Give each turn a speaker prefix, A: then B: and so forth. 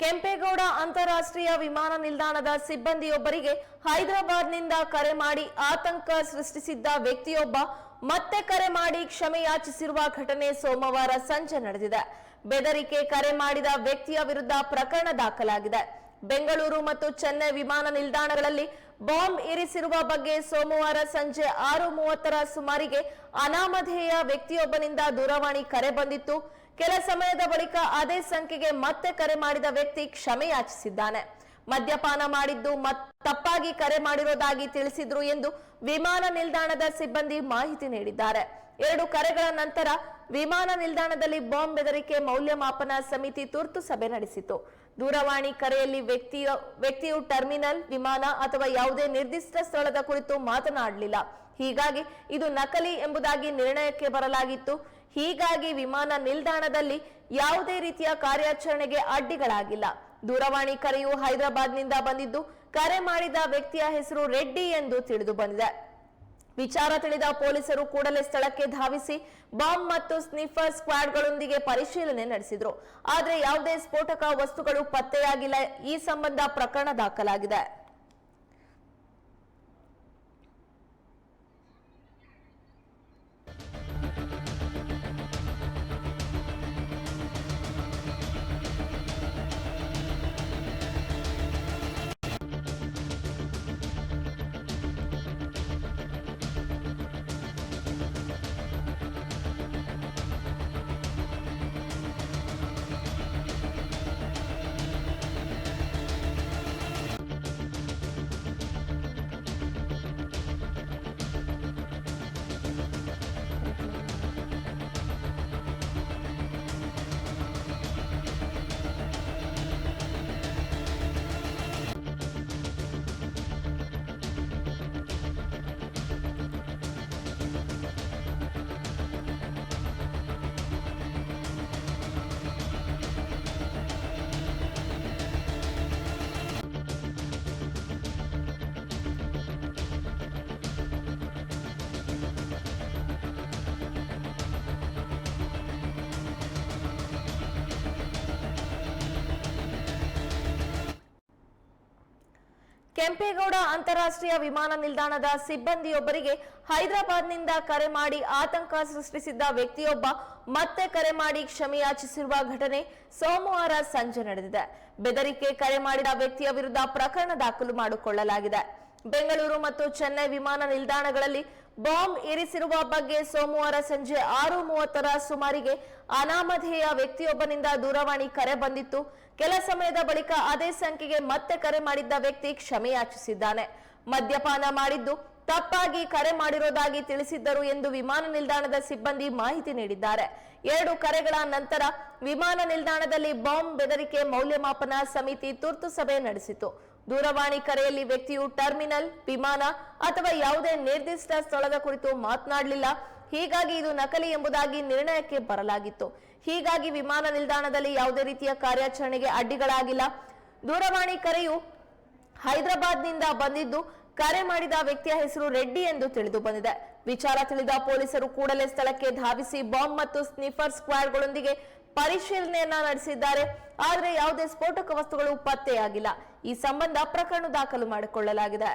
A: ಕೆಂಪೇಗೌಡ ಅಂತಾರಾಷ್ಟ್ರೀಯ ವಿಮಾನ ನಿಲ್ದಾಣದ ಸಿಬ್ಬಂದಿಯೊಬ್ಬರಿಗೆ ಹೈದರಾಬಾದ್ನಿಂದ ಕರೆ ಮಾಡಿ ಆತಂಕ ಸೃಷ್ಟಿಸಿದ್ದ ವ್ಯಕ್ತಿಯೊಬ್ಬ ಮತ್ತೆ ಕರೆ ಮಾಡಿ ಕ್ಷಮೆ ಯಾಚಿಸಿರುವ ಘಟನೆ ಸೋಮವಾರ ಸಂಜೆ ನಡೆದಿದೆ. ಬೆದರಿಕೆ ಕರೆ ಮಾಡಿದ ವ್ಯಕ್ತಿಯ ವಿರುದ್ಧ ಪ್ರಕರಣ ದಾಖಲಾಗಿದೆ. ಬೆಂಗಳೂರು ಮತ್ತು ಚೆನ್ನೈ ವಿಮಾನ ನಿಲ್ದಾಣಗಳಲ್ಲಿ ಬಾಂಬ್ ಇರಿಸಿರುವ ಬಗ್ಗೆ ಸೋಮವಾರ ಸಂಜೆ ಆರು ಮೂವತ್ತರ ಸುಮಾರಿಗೆ ಅನಾಮಧೇಯ ವ್ಯಕ್ತಿಯೊಬ್ಬನಿಂದ ದೂರವಾಣಿ ಕರೆ ಬಂದಿತ್ತು. ಕೆಲ ಸಮಯದ ಬಳಿಕ ಅದೇ ಸಂಖ್ಯೆಗೆ ಮತ್ತೆ ಕರೆ ಮಾಡಿದ ವ್ಯಕ್ತಿ ಕ್ಷಮೆ ಯಾಚಿಸಿದ್ದಾನೆ. ಮದ್ಯಪಾನ ಮಾಡಿದ್ದು ಮತ್, ತಪ್ಪಾಗಿ ಕರೆ ಮಾಡಿರೋದಾಗಿ ತಿಳಿಸಿದ್ರು ಎಂದು ವಿಮಾನ ನಿಲ್ದಾಣದ ಸಿಬ್ಬಂದಿ ಮಾಹಿತಿ ನೀಡಿದ್ದಾರೆ. ಎರಡು ಕರೆಗಳ ನಂತರ ವಿಮಾನ ನಿಲ್ದಾಣದಲ್ಲಿ ಬಾಂಬ್ ಬೆದರಿಕೆ ಮೌಲ್ಯಮಾಪನ ಸಮಿತಿ ತುರ್ತು ಸಭೆ ನಡೆಸಿತು. ದೂರವಾಣಿ ಕರೆಯಲ್ಲಿ ವ್ಯಕ್ತಿಯ, ವ್ಯಕ್ತಿಯು ಟರ್ಮಿನಲ್, ವಿಮಾನ ಅಥವಾ ಯಾವುದೇ ನಿರ್ದಿಷ್ಟ ಸ್ಥಳದ ಕುರಿತು ಮಾತನಾಡಲಿಲ್ಲ. ಹೀಗಾಗಿ ಇದು ನಕಲಿ ಎಂಬುದಾಗಿ ನಿರ್ಣಯಕ್ಕೆ ಬರಲಾಗಿತ್ತು. ಹೀಗಾಗಿ ವಿಮಾನ ನಿಲ್ದಾಣದಲ್ಲಿ ಯಾವುದೇ ರೀತಿಯ ಕಾರ್ಯಾಚರಣೆಗೆ ಅಡ್ಡಿಗಳಾಗಿಲ್ಲ. ದೂರವಾಣಿ ಕರೆಯು ಹೈದರಾಬಾದ್ನಿಂದ ಬಂದಿದ್ದು, ಕರೆ ಮಾಡಿದ ವ್ಯಕ್ತಿಯ ಹೆಸರು ರೆಡ್ಡಿ ಎಂದು ತಿಳಿದು ಬಂದಿದೆ. ವಿಚಾರ ತಿಳಿದ ಪೊಲೀಸರು ಕೂಡಲೇ ಸ್ಥಳಕ್ಕೆ ಧಾವಿಸಿ ಬಾಂಬ್ ಮತ್ತು ಸ್ನಿಫರ್ ಸ್ಕ್ವಾಡ್ಗಳೊಂದಿಗೆ ಪರಿಶೀಲನೆ ನಡೆಸಿದ್ರು. ಆದರೆ ಯಾವುದೇ ಸ್ಫೋಟಕ ವಸ್ತುಗಳು ಪತ್ತೆಯಾಗಿಲ್ಲ. ಈ ಸಂಬಂಧ ಪ್ರಕರಣ ದಾಖಲಾಗಿದೆ. ಕೆಂಪೇಗೌಡ ಅಂತಾರಾಷ್ಟ್ರೀಯ ವಿಮಾನ ನಿಲ್ದಾಣದ ಸಿಬ್ಬಂದಿಯೊಬ್ಬರಿಗೆ ಹೈದರಾಬಾದ್ನಿಂದ ಕರೆ ಮಾಡಿ ಆತಂಕ ಸೃಷ್ಟಿಸಿದ್ದ ವ್ಯಕ್ತಿಯೊಬ್ಬ ಮತ್ತೆ ಕರೆ ಮಾಡಿ ಕ್ಷಮೆಯಾಚಿಸಿರುವ ಘಟನೆ ಸೋಮವಾರ ಸಂಜೆ ನಡೆದಿದೆ. ಬೆದರಿಕೆ ಕರೆ ಮಾಡಿದ ವ್ಯಕ್ತಿಯ ವಿರುದ್ಧ ಪ್ರಕರಣ ದಾಖಲು ಮಾಡಿಕೊಳ್ಳಲಾಗಿದೆ. ಬೆಂಗಳೂರು ಮತ್ತು ಚೆನ್ನೈ ವಿಮಾನ ನಿಲ್ದಾಣಗಳಲ್ಲಿ ಬಾಂಬ್ ಇರಿಸಿರುವ ಬಗ್ಗೆ ಸೋಮವಾರ ಸಂಜೆ ಆರು ಮೂವತ್ತರ ಸುಮಾರಿಗೆ ಅನಾಮಧೇಯ ವ್ಯಕ್ತಿಯೊಬ್ಬನಿಂದ ದೂರವಾಣಿ ಕರೆ ಬಂದಿತ್ತು. ಕೆಲ ಸಮಯದ ಬಳಿಕ ಅದೇ ಸಂಖ್ಯೆಗೆ ಮತ್ತೆ ಕರೆ ಮಾಡಿದ್ದ ವ್ಯಕ್ತಿ ಕ್ಷಮೆಯಾಚಿಸಿದ್ದಾನೆ. ಮದ್ಯಪಾನ ಮಾಡಿದ್ದು ತಪ್ಪಾಗಿ ಕರೆ ಮಾಡಿರೋದಾಗಿ ತಿಳಿಸಿದ್ದರು ಎಂದು ವಿಮಾನ ನಿಲ್ದಾಣದ ಸಿಬ್ಬಂದಿ ಮಾಹಿತಿ ನೀಡಿದ್ದಾರೆ. ಎರಡು ಕರೆಗಳ ನಂತರ ವಿಮಾನ ನಿಲ್ದಾಣದಲ್ಲಿ ಬಾಂಬ್ ಬೆದರಿಕೆ ಮೌಲ್ಯಮಾಪನ ಸಮಿತಿ ತುರ್ತು ಸಭೆ ನಡೆಸಿತು. ದೂರವಾಣಿ ಕರೆಯಲ್ಲಿ ವ್ಯಕ್ತಿಯು ಟರ್ಮಿನಲ್, ವಿಮಾನ ಅಥವಾ ಯಾವುದೇ ನಿರ್ದಿಷ್ಟ ಸ್ಥಳದ ಕುರಿತು ಮಾತನಾಡಲಿಲ್ಲ. ಹೀಗಾಗಿ ಇದು ನಕಲಿ ಎಂಬುದಾಗಿ ನಿರ್ಣಯಕ್ಕೆ ಬರಲಾಗಿತ್ತು. ಹೀಗಾಗಿ ವಿಮಾನ ನಿಲ್ದಾಣದಲ್ಲಿ ಯಾವುದೇ ರೀತಿಯ ಕಾರ್ಯಾಚರಣೆಗೆ ಅಡ್ಡಿಗಳಾಗಿಲ್ಲ. ದೂರವಾಣಿ ಕರೆಯು ಹೈದರಾಬಾದ್ನಿಂದ ಬಂದಿದ್ದು ಕರೆ ಮಾಡಿದ ವ್ಯಕ್ತಿಯ ಹೆಸರು ರೆಡ್ಡಿ ಎಂದು ತಿಳಿದು ಬಂದಿದೆ. ವಿಚಾರ ತಿಳಿದ ಪೊಲೀಸರು ಕೂಡಲೇ ಸ್ಥಳಕ್ಕೆ ಧಾವಿಸಿ ಬಾಂಬ್ ಮತ್ತು ಸ್ನಿಫರ್ ಸ್ಕ್ವಾಡ್ಗಳೊಂದಿಗೆ ಪರಿಶೀಲನೆಯನ್ನ ನಡೆಸಿದ್ದಾರೆ. ಆದರೆ ಯಾವುದೇ ಸ್ಫೋಟಕ ವಸ್ತುಗಳು ಪತ್ತೆಯಾಗಿಲ್ಲ. ಈ ಸಂಬಂಧ ಪ್ರಕರಣ ದಾಖಲು ಮಾಡಿಕೊಳ್ಳಲಾಗಿದೆ.